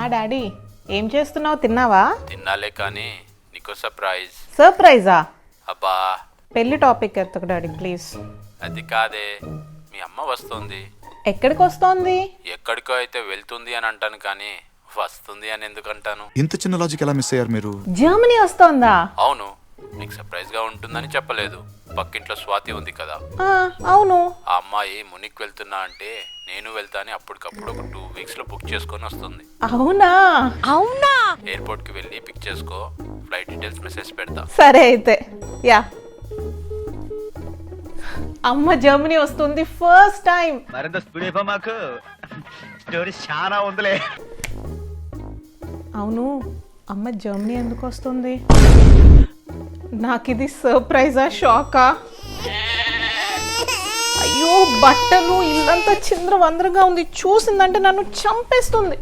Daddy ఏం చేస్తున్నావు? తిన్నావా? తిన్నాలే కానీ నీకో సర్ప్రైజ్. సర్ప్రైజా? అబ్బా. పెళ్ళి టాపిక్ ఎత్తకు డాడీ ప్లీజ్. అది కాదే మీ అమ్మ వస్తుంది. ఎక్కడికి వస్తోంది? ఎక్కడికో అయితే వెళ్తుంది అని అంటాను కానీ వస్తుంది అని ఎందుకు అంటాను? ఇంత చిన్న లాజిక్ ఎలా మిస్ అయ్యారు మీరు? జర్మనీ వస్తోందా? అవును నీకు సర్ప్రైజ్గా ఉంటుందని చెప్పలేదు. పక్కింట్లో స్వాతి ఉంది కదా. ఆ, అవును. అమ్మాయి మునిక్ వెళ్తున్నా అంటే నేను వెళ్తా అని అప్పటికప్పుడు ఒక టూ వీక్స్లో బుక్ చేసుకొని వస్తుంది. అవునా? ఎయిర్పోర్ట్కి వెళ్ళి పిక్ చేసుకో ఫ్లైట్ డీటెయిల్స్ మెసేజ్ పెడతా. సరే అయితే యా. అమ్మ జర్మనీ వస్తుంది ఫస్ట్ టైం మరింత స్పీడ్ అయిపో మాకు. స్టోరీ చాలా ఉందిలే. అవును అమ్మ జర్మనీ ఎందుకు వస్తుంది? నాకు ఇది సర్ప్రైజా షాకా బట్టలు ఇల్లంతా చింద్రవందరగా ఉంది. చూసిందంటే నన్ను చంపేస్తుంది.